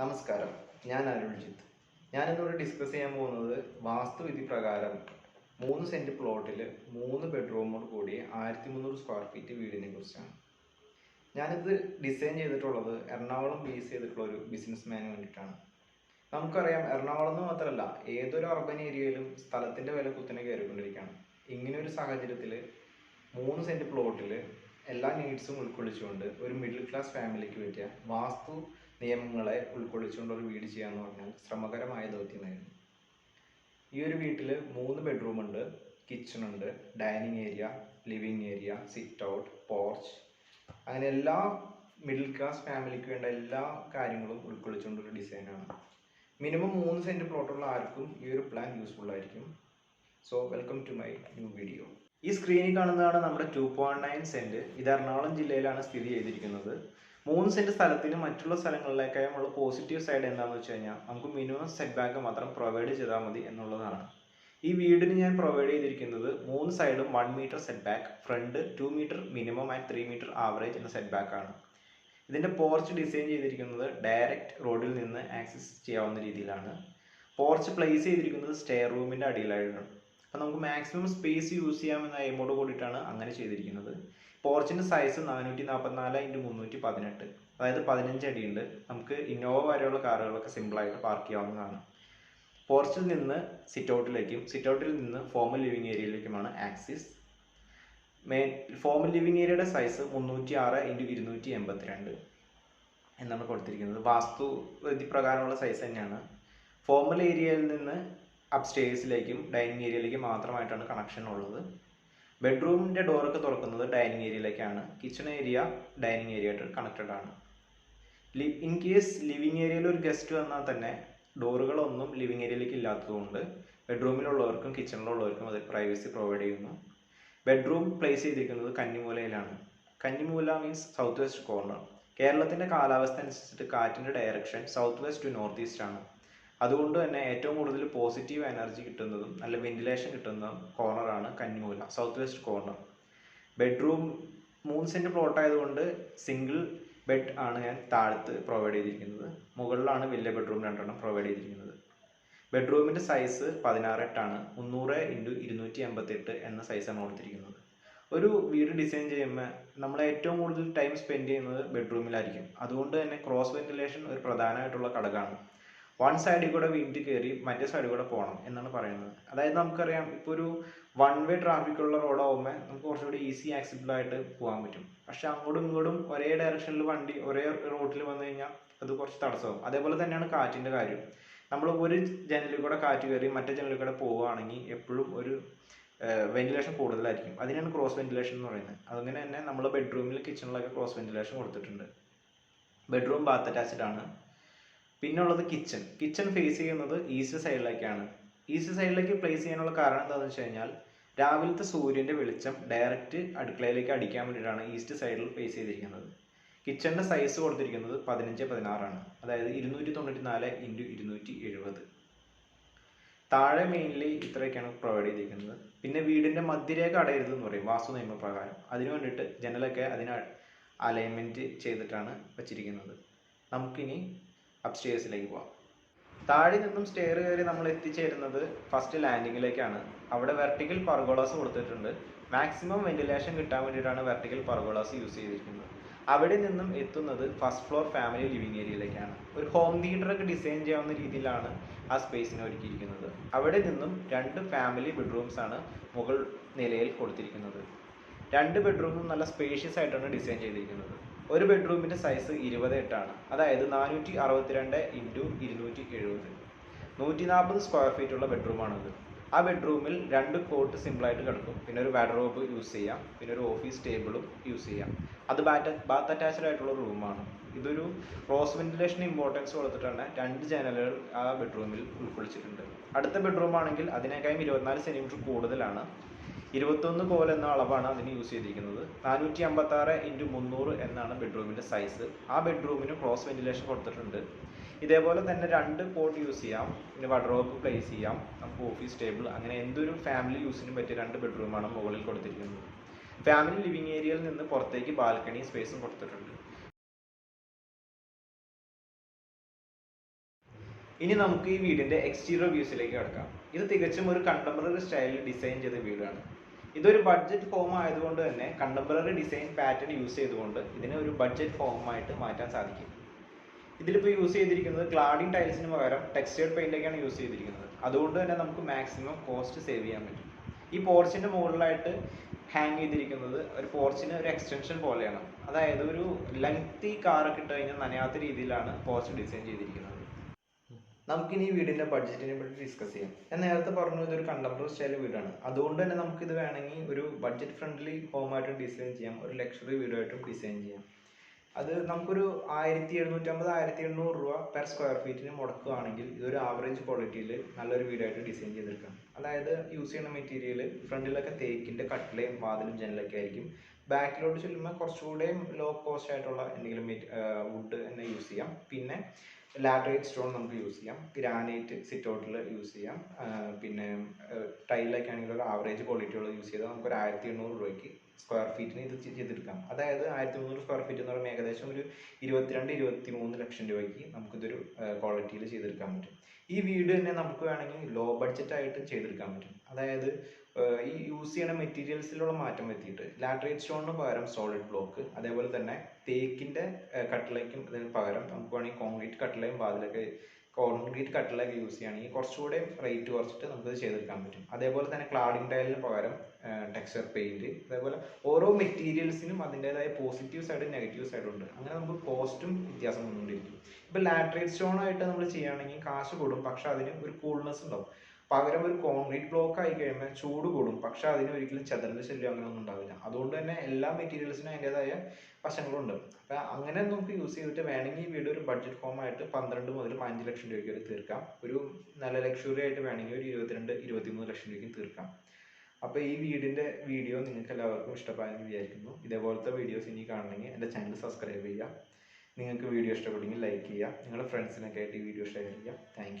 നമസ്കാരം. ഞാൻ അരുൾജിത്ത്. ഞാനിന്നിവിടെ ഡിസ്കസ് ചെയ്യാൻ പോകുന്നത് വാസ്തുവിധി പ്രകാരം മൂന്ന് സെന്റ് പ്ലോട്ടിൽ മൂന്ന് ബെഡ്റൂമോട് കൂടി ആയിരത്തി മുന്നൂറ് സ്ക്വയർ ഫീറ്റ് വീടിനെ കുറിച്ചാണ്. ഞാനിത് ഡിസൈൻ ചെയ്തിട്ടുള്ളത് എറണാകുളം ബേസ് ചെയ്തിട്ടുള്ള ഒരു ബിസിനസ് മാന് വേണ്ടിയിട്ടാണ് നമുക്കറിയാം എറണാകുളം എന്ന് മാത്രമല്ല ഏതൊരു അർബൻ ഏരിയയിലും സ്ഥലത്തിന്റെ വില കുത്തനെ കയറിക്കൊണ്ടിരിക്കുകയാണ്. ഇങ്ങനെ ഒരു സാഹചര്യത്തിൽ മൂന്ന് സെന്റ് പ്ലോട്ടിൽ എല്ലാ നീഡ്സും ഉൾക്കൊള്ളിച്ചുകൊണ്ട് ഒരു മിഡിൽ ക്ലാസ് ഫാമിലിക്ക് പറ്റിയ വാസ്തു നിയമങ്ങളെ ഉൾക്കൊള്ളിച്ചുകൊണ്ട് ഒരു വീട് ചെയ്യാന്ന് പറഞ്ഞാൽ ശ്രമകരമായ ദൗത്യമായിരുന്നു. ഈ ഒരു വീട്ടിൽ മൂന്ന് ബെഡ്റൂം ഉണ്ട്. കിച്ചൺ ഉണ്ട് dining area living area sit out porch അങ്ങനെ എല്ലാ മിഡിൽ ക്ലാസ് ഫാമിലിക്ക് വേണ്ട എല്ലാ കാര്യങ്ങളും ഉൾക്കൊള്ളിച്ചുകൊണ്ടൊരു ഡിസൈനാണ് മിനിമം മൂന്ന് സെന്റ് പ്ലോട്ടുള്ള ആർക്കും ഈ ഒരു പ്ലാൻ യൂസ്ഫുൾ ആയിരിക്കും. So welcome to my new video ഈ സ്ക്രീനിൽ കാണുന്നതാണ് നമ്മുടെ ടു പോയിന്റ് നയൻ സെന്റ് ഇത് എറണാകുളം ജില്ലയിലാണ് സ്ഥിതി ചെയ്തിരിക്കുന്നത്. മൂന്ന് സെന്റ് സ്ഥലത്തിന് മറ്റുള്ള സ്ഥലങ്ങളിലേക്കായും ഉള്ള പോസിറ്റീവ് സൈഡ് എന്താണെന്ന് വെച്ച് കഴിഞ്ഞാൽ നമുക്ക് മിനിമം സെറ്റ് ബാക്ക് മാത്രം പ്രൊവൈഡ് ചെയ്താൽ മതി എന്നുള്ളതാണ്. ഈ വീടിന് ഞാൻ പ്രൊവൈഡ് ചെയ്തിരിക്കുന്നത് മൂന്ന് സൈഡും one metre set back front two metre minimum and three metre average എന്ന സെറ്റ് ബാക്ക് ആണ്. ഇതിന്റെ പോർച്ച് ഡിസൈൻ ചെയ്തിരിക്കുന്നത് ഡയറക്റ്റ് റോഡിൽ നിന്ന് ആക്സസ് ചെയ്യാവുന്ന രീതിയിലാണ്. പോർച്ച് പ്ലേസ് ചെയ്തിരിക്കുന്നത് സ്റ്റെയർ റൂമിന്റെ അടിയിലായിട്ടാണ്. അപ്പോൾ നമുക്ക് മാക്സിമം സ്പേസ് യൂസ് ചെയ്യാമെന്ന എയിമോട് കൂടിയിട്ടാണ് അങ്ങനെ ചെയ്തിരിക്കുന്നത്. പോർച്ചിന്റെ സൈസ് നാനൂറ്റി നാൽപ്പത്തിനാല് ഇന്റു മുന്നൂറ്റി പതിനെട്ട് അതായത് പതിനഞ്ച് അടിയുണ്ട്. നമുക്ക് ഇന്നോവ വരെയുള്ള കാറുകളൊക്കെ സിമ്പിളായിട്ട് പാർക്ക് ചെയ്യാവുന്നതാണ്. പോർച്ചിൽ നിന്ന് സിറ്റൗട്ടിലേക്കും സിറ്റൗട്ടിൽ നിന്ന് ഫോമൽ ലിവിംഗ് ഏരിയയിലേക്കുമാണ് ആക്സിസ് മെയിൻ ഫോമൽ ലിവിംഗ് ഏരിയയുടെ സൈസ് മുന്നൂറ്റി ആറ് ഇന്റു ഇരുന്നൂറ്റി എൺപത്തിരണ്ട് എന്നാണ് കൊടുത്തിരിക്കുന്നത്. വാസ്തു പ്രകാരമുള്ള സൈസ് തന്നെയാണ്. ഫോമൽ ഏരിയയിൽ നിന്ന് അപ്സ്റ്റേഴ്സിലേക്കും ഡൈനിങ് ഏരിയയിലേക്കും മാത്രമായിട്ടാണ് കണക്ഷൻ ഉള്ളത്. ബെഡ്റൂമിന്റെ ഡോറൊക്കെ തുറക്കുന്നത് ഡൈനിങ് ഏരിയയിലേക്കാണ് കിച്ചൺ ഏരിയ ഡൈനിങ് ഏരിയ ആയിട്ട് കണക്റ്റഡ് ആണ്. ഇൻ കേസ് ലിവിങ് ഏരിയയിൽ ഒരു ഗസ്റ്റ് വന്നാൽ തന്നെ ഡോറുകളൊന്നും ലിവിങ് ഏരിയയിലേക്ക് ഇല്ലാത്തതുകൊണ്ട് ബെഡ്റൂമിലുള്ളവർക്കും കിച്ചണിലുള്ളവർക്കും അത് പ്രൈവസി പ്രൊവൈഡ് ചെയ്യുന്നു. ബെഡ്റൂം പ്ലേസ് ചെയ്തിരിക്കുന്നത് കന്നിമൂലയിലാണ്. കന്നിമൂല മീൻസ് സൗത്ത് വെസ്റ്റ് കോർണർ കേരളത്തിന്റെ കാലാവസ്ഥ അനുസരിച്ചിട്ട് കാറ്റിന്റെ direction south west to north east ആണ്. അതുകൊണ്ട് തന്നെ ഏറ്റവും കൂടുതൽ പോസിറ്റീവ് എനർജി കിട്ടുന്നതും നല്ല വെന്റിലേഷൻ കിട്ടുന്ന കോർണറാണ് കന്നിമൂല സൗത്ത് വെസ്റ്റ് കോർണർ ബെഡ്റൂം മൂന്ന് സെന്റ് പ്ലോട്ട് ആയതുകൊണ്ട് സിംഗിൾ ബെഡ് ആണ് ഞാൻ താഴത്ത് പ്രൊവൈഡ് ചെയ്തിരിക്കുന്നത്. മുകളിലാണ് വലിയ ബെഡ്റൂം രണ്ടെണ്ണം പ്രൊവൈഡ് ചെയ്തിരിക്കുന്നത്. ബെഡ്റൂമിന്റെ സൈസ് പതിനാറ് എട്ടാണ് മുന്നൂറ് ഇന്റു ഇരുന്നൂറ്റി എൺപത്തി എട്ട് എന്ന സൈസാണ് കൊടുത്തിരിക്കുന്നത്. ഒരു വീട് ഡിസൈൻ ചെയ്യുമ്പോൾ നമ്മൾ ഏറ്റവും കൂടുതൽ ടൈം സ്പെൻഡ് ചെയ്യുന്നത് ബെഡ്റൂമിലായിരിക്കും അതുകൊണ്ട് തന്നെ ക്രോസ് വെന്റിലേഷൻ ഒരു പ്രധാനമായിട്ടുള്ള ഘടകമാണ്. വൺ സൈഡിൽ കൂടെ വീണ്ടും കയറി മറ്റേ സൈഡിൽ കൂടെ പോകണം എന്നാണ് പറയുന്നത്. അതായത് നമുക്കറിയാം ഇപ്പോൾ ഒരു വൺ വേ ട്രാഫിക് ഉള്ള റോഡാകുമ്പോൾ നമുക്ക് കുറച്ചുകൂടി ഈസി ആക്സിബിൾ ആയിട്ട് പോകാൻ പറ്റും. പക്ഷെ അങ്ങോട്ടും ഇങ്ങോട്ടും ഒരേ ഡയറക്ഷനിൽ വണ്ടി ഒരേ റൂട്ടിൽ വന്നു കഴിഞ്ഞാൽ അത് കുറച്ച് തടസ്സമാകും. അതേപോലെ തന്നെയാണ് കാറ്റിന്റെ കാര്യം. നമ്മൾ ഒരു ജനലിൽ കൂടെ കാറ്റ് കയറി മറ്റേ ജനലിൽ കൂടെ പോവുകയാണെങ്കിൽ എപ്പോഴും ഒരു വെന്റിലേഷൻ കൂടുതലായിരിക്കും. അതിനാണ് ക്രോസ് വെന്റിലേഷൻ എന്ന് പറയുന്നത്. അങ്ങനെ തന്നെ നമ്മൾ ബെഡ്റൂമിൽ കിച്ചണിലൊക്കെ ക്രോസ് വെന്റിലേഷൻ കൊടുത്തിട്ടുണ്ട്. ബെഡ്റൂം ബാത്ത് അറ്റാച്ച്ഡ് ആണ്. പിന്നെ ഉള്ളത് കിച്ചൺ കിച്ചൺ ഫേസ് ചെയ്യുന്നത് ഈസ്റ്റ് സൈഡിലേക്കാണ് ഈസ്റ്റ് സൈഡിലേക്ക് പ്ലേസ് ചെയ്യാനുള്ള കാരണം എന്താണെന്ന് വെച്ച് കഴിഞ്ഞാൽ രാവിലത്തെ സൂര്യന്റെ വെളിച്ചം ഡയറക്റ്റ് അടുക്കളയിലേക്ക് അടിക്കാൻ വേണ്ടിയിട്ടാണ് ഈസ്റ്റ് സൈഡിൽ ഫേസ് ചെയ്തിരിക്കുന്നത്. കിച്ചണിന്റെ സൈസ് കൊടുത്തിരിക്കുന്നത് പതിനഞ്ച് പതിനാറാണ്. അതായത് ഇരുന്നൂറ്റി തൊണ്ണൂറ്റി നാല് ഇന്റു ഇരുന്നൂറ്റി എഴുപത്. താഴെ മെയിൻലി ഇത്രയൊക്കെയാണ് പ്രൊവൈഡ് ചെയ്തിരിക്കുന്നത്. പിന്നെ വീടിന്റെ മധ്യരേഖ അടയരുത് എന്ന് പറയും വാസ്തു നിയമപ്രകാരം. അതിനു വേണ്ടിയിട്ട് ജനലൊക്കെ അതിന് അലൈൻമെന്റ് ചെയ്തിട്ടാണ് വെച്ചിരിക്കുന്നത്. നമുക്കിനി അപ്സ്റ്റേഴ്സിലേക്ക് പോവാം. താഴെ നിന്നും സ്റ്റെയർ കയറി നമ്മൾ എത്തിച്ചേരുന്നത് ഫസ്റ്റ് ലാൻഡിങ്ങിലേക്കാണ് അവിടെ വെർട്ടിക്കൽ പർഗോളാസ് കൊടുത്തിട്ടുണ്ട്. മാക്സിമം വെന്റിലേഷൻ കിട്ടാൻ വേണ്ടിയിട്ടാണ് വെർട്ടിക്കൽ പർഗോളാസ് യൂസ് ചെയ്തിരിക്കുന്നത്. അവിടെ നിന്നും എത്തുന്നത് ഫസ്റ്റ് ഫ്ലോർ ഫാമിലി ലിവിംഗ് ഏരിയയിലേക്കാണ് ഒരു ഹോം തിയേറ്റർ ഒക്കെ ഡിസൈൻ ചെയ്യാവുന്ന രീതിയിലാണ് ആ സ്പേസിനെ ഒരുക്കിയിരിക്കുന്നത്. അവിടെ നിന്നും രണ്ട് ഫാമിലി ബെഡ്റൂംസ് ആണ് മുകൾ നിലയിൽ കൊടുത്തിരിക്കുന്നത്. രണ്ട് ബെഡ്റൂമും നല്ല സ്പേഷ്യസ് ആയിട്ടാണ് ഡിസൈൻ ചെയ്തിരിക്കുന്നത്. ഒരു ബെഡ്റൂമിന്റെ സൈസ് ഇരുപത് എട്ടാണ് അതായത് നാനൂറ്റി അറുപത്തിരണ്ട് ഇന്റു ഇരുന്നൂറ്റി എഴുപത് നൂറ്റി നാൽപ്പത് സ്ക്വയർ ഫീറ്റ് ഉള്ള ബെഡ്റൂമാണത് ആ ബെഡ്റൂമിൽ രണ്ട് കോട്ട് സിമ്പിളായിട്ട് കിടക്കും. പിന്നെ ഒരു വാഡ്രോബ് യൂസ് ചെയ്യാം. പിന്നെ ഒരു ഓഫീസ് ടേബിളും യൂസ് ചെയ്യാം. അത് ബാറ്റ് ബാത്ത് അറ്റാച്ച്ഡ് ആയിട്ടുള്ള റൂമാണ് ഇതൊരു ക്രോസ് വെന്റിലേഷൻ ഇമ്പോർട്ടൻസ് കൊടുത്തിട്ടാണ് രണ്ട് ജനലുകൾ ആ ബെഡ്റൂമിൽ ഉൾക്കൊള്ളിച്ചിട്ടുണ്ട്. അടുത്ത ബെഡ്റൂം ആണെങ്കിൽ അതിനേക്കാളും ഇരുപത്തിനാല് സെന്റിമീറ്റർ കൂടുതലാണ്. ഇരുപത്തൊന്ന് കോൽ എന്ന അളവാണ് അതിന് യൂസ് ചെയ്തിരിക്കുന്നത്. നാനൂറ്റി അമ്പത്തി ആറ് ഇന്റു മുന്നൂറ് എന്നാണ് ബെഡ്റൂമിന്റെ സൈസ് ആ ബെഡ്റൂമിന് ക്രോസ് വെന്റിലേഷൻ കൊടുത്തിട്ടുണ്ട്. ഇതേപോലെ തന്നെ രണ്ട് പോട്ട് യൂസ് ചെയ്യാം. പിന്നെ വഡ്രോപ്പ് പ്ലേസ് ചെയ്യാം. നമുക്ക് ഓഫീസ് ടേബിൾ അങ്ങനെ എന്തൊരു ഫാമിലി യൂസിനും പറ്റിയ രണ്ട് ബെഡ്റൂമാണ് മുകളിൽ കൊടുത്തിരിക്കുന്നത്. ഫാമിലി ലിവിംഗ് ഏരിയയിൽ നിന്ന് പുറത്തേക്ക് ബാൽക്കണി സ്പേസും കൊടുത്തിട്ടുണ്ട്. ഇനി നമുക്ക് ഈ വീടിന്റെ എക്സ്റ്റീരിയർ വ്യൂസിലേക്ക് കടക്കാം. ഇത് തികച്ചും ഒരു കണ്ടംപററി സ്റ്റൈലിൽ ഡിസൈൻ ചെയ്ത വീടാണ്. ഇതൊരു ബഡ്ജറ്റ് ഫോം ആയതുകൊണ്ട് തന്നെ കണ്ടംപററി ഡിസൈൻ പാറ്റേൺ യൂസ് ചെയ്തുകൊണ്ട് ഇതിനെ ഒരു ബഡ്ജറ്റ് ഫോമായിട്ട് മാറ്റാൻ സാധിക്കും. ഇതിലിപ്പോൾ യൂസ് ചെയ്തിരിക്കുന്നത് ക്ലാഡിംഗ് ടൈൽസിന് പകരം ടെക്സ്റ്റൈഡ് പെയിന്റൊക്കെയാണ് യൂസ് ചെയ്തിരിക്കുന്നത്. അതുകൊണ്ട് തന്നെ നമുക്ക് മാക്സിമം കോസ്റ്റ് സേവ് ചെയ്യാൻ പറ്റും. ഈ പോർച്ചിന്റെ മുകളിലായിട്ട് ഹാങ് ചെയ്തിരിക്കുന്നത് ഒരു പോർച്ചിന് ഒരു എക്സ്റ്റൻഷൻ പോലെയാണ്. അതായത് ഒരു ലെങ്തി കാറൊക്കെ ഇട്ട് കഴിഞ്ഞാൽ നനയാത്ത രീതിയിലാണ് പോർച്ച് ഡിസൈൻ ചെയ്തിരിക്കുന്നത്. നമുക്കിനി ഈ വീടിന്റെ ബഡ്ജറ്റിനെ പറ്റി ഡിസ്കസ് ചെയ്യാം. ഞാൻ നേരത്തെ പറഞ്ഞു ഇതൊരു കണ്ടംപററി സ്റ്റൈൽ വീടാണ്. അതുകൊണ്ട് തന്നെ നമുക്ക് ഇത് വേണമെങ്കിൽ ഒരു ബഡ്ജറ്റ് ഫ്രണ്ട്ലി ഹോമായിട്ടും ഡിസൈൻ ചെയ്യാം. ഒരു ലക്ഷറി വീടായിട്ടും ഡിസൈൻ ചെയ്യാം. അത് നമുക്കൊരു ആയിരത്തി എഴുന്നൂറ്റമ്പത് ആയിരത്തി എണ്ണൂറ് രൂപ പെർ സ്ക്വയർ ഫീറ്റിന് മുടക്കുകയാണെങ്കിൽ ഇതൊരു ആവറേജ് ക്വാളിറ്റിയിൽ നല്ലൊരു വീടായിട്ട് ഡിസൈൻ ചെയ്തെടുക്കാം. അതായത് യൂസ് ചെയ്യുന്ന മെറ്റീരിയൽ ഫ്രണ്ടിലൊക്കെ തേക്കിന്റെ കട്ടിലയും വാതിലും ജനലൊക്കെ ആയിരിക്കും. ബാക്കിലോട്ട് ചെല്ലുമ്പോൾ കുറച്ചുകൂടെ ലോ കോസ്റ്റ് ആയിട്ടുള്ള എന്തെങ്കിലും വുഡ് തന്നെ യൂസ് ചെയ്യാം. പിന്നെ ലാറ്ററൈറ്റ് സ്റ്റോൺ നമുക്ക് യൂസ് ചെയ്യാം. ഗ്രാനൈറ്റ് സിറ്റൗട്ടിൽ യൂസ് ചെയ്യാം. പിന്നെ ടൈലൊക്കെ ആണെങ്കിൽ ഒരു ആവറേജ് ക്വാളിറ്റിയുള്ള യൂസ് ചെയ്താൽ നമുക്ക് ഒരു ആയിരത്തി എണ്ണൂറ് രൂപയ്ക്ക് സ്ക്വയർ ഫീറ്റിന് ഇത് ചെയ്തെടുക്കാം. അതായത് ആയിരത്തി മുന്നൂറ് സ്ക്വയർ ഫീറ്റ് എന്ന് പറയുമ്പോൾ ഏകദേശം ഒരു ഇരുപത്തിരണ്ട് ഇരുപത്തി മൂന്ന് ലക്ഷം രൂപയ്ക്ക് നമുക്കിതൊരു ക്വാളിറ്റിയിൽ ചെയ്തെടുക്കാൻ പറ്റും. ഈ വീട് തന്നെ നമുക്ക് വേണമെങ്കിൽ ലോ ബഡ്ജറ്റ് ആയിട്ട് ചെയ്തെടുക്കാൻ പറ്റും. അതായത് ഈ യൂസ് ചെയ്യുന്ന മെറ്റീരിയൽസിലുള്ള മാറ്റം വരുത്തിയിട്ട് ലാറ്ററൈറ്റ് സ്റ്റോണിന് പകരം സോളിഡ് ബ്ലോക്ക് അതേപോലെ തന്നെ തേക്കിന്റെ ഏഹ് അതിന് പകരം നമുക്ക് വേണമെങ്കിൽ കോൺക്രീറ്റ് കട്ടിലയും വാതിലൊക്കെ കോൺക്രീറ്റ് കട്ടിലൊക്കെ യൂസ് ചെയ്യുകയാണെങ്കിൽ കുറച്ചുകൂടെ റേറ്റ് കുറച്ചിട്ട് നമുക്കത് ചെയ്തെടുക്കാൻ പറ്റും. അതേപോലെ തന്നെ ക്ലാഡിംഗ് ടൈലിന് പകരം ടെക്സ്ചർ പെയിന്റ്. അതേപോലെ ഓരോ മെറ്റീരിയൽസിനും അതിന്റെതായ പോസിറ്റീവ് സൈഡും നെഗറ്റീവ് സൈഡും ഉണ്ട്. അങ്ങനെ നമുക്ക് കോസ്റ്റും വ്യത്യാസം വന്നുകൊണ്ടിരിക്കും. ഇപ്പൊ ലാറ്ററൈറ്റ് സ്റ്റോൺ ആയിട്ട് നമ്മൾ ചെയ്യുകയാണെങ്കിൽ കാശ് കൂടും പക്ഷെ അതിന് ഒരു കൂൾനെസ് ഉണ്ടാവും. പകരം ഒരു കോൺക്രീറ്റ് ബ്ലോക്ക് ആയി കഴിയുമ്പോൾ ചൂട് കൂടും പക്ഷെ അതിന് ഒരിക്കലും ചെതലിന്റെ ശല്യം അങ്ങനെ ഒന്നും ഉണ്ടാവില്ല. അതുകൊണ്ട് തന്നെ എല്ലാ മെറ്റീരിയൽസിനും അതിന്റെതായ വശങ്ങളുണ്ട്. അപ്പൊ അങ്ങനെ നമുക്ക് യൂസ് ചെയ്തിട്ട് വേണമെങ്കിൽ ഈ വീട് ഒരു ബഡ്ജറ്റ് ഫോം ആയിട്ട് പന്ത്രണ്ട് മുതൽ പതിനഞ്ച് ലക്ഷം രൂപയ്ക്ക് വരെ തീർക്കാം. ഒരു നല്ല ലക്ഷറി ആയിട്ട് വേണമെങ്കിൽ ഒരു ഇരുപത്തിരണ്ട് ഇരുപത്തിമൂന്ന് ലക്ഷം രൂപയ്ക്ക് തീർക്കാം. അപ്പോൾ ഈ വീടിന്റെ വീഡിയോ നിങ്ങൾക്ക് എല്ലാവർക്കും ഇഷ്ടമായെന്ന് വിചാരിക്കുന്നു. ഇതേപോലത്തെ വീഡിയോസ് ഇനി കാണണമെങ്കിൽ എന്റെ ചാനൽ സബ്സ്ക്രൈബ് ചെയ്യുക. നിങ്ങൾക്ക് വീഡിയോ ഇഷ്ടപ്പെട്ടെങ്കിൽ ലൈക്ക് ചെയ്യുക. നിങ്ങളുടെ ഫ്രണ്ട്സിനൊക്കെ ആയിട്ട് ഈ വീഡിയോ ഷെയർ ചെയ്യുക. താങ്ക്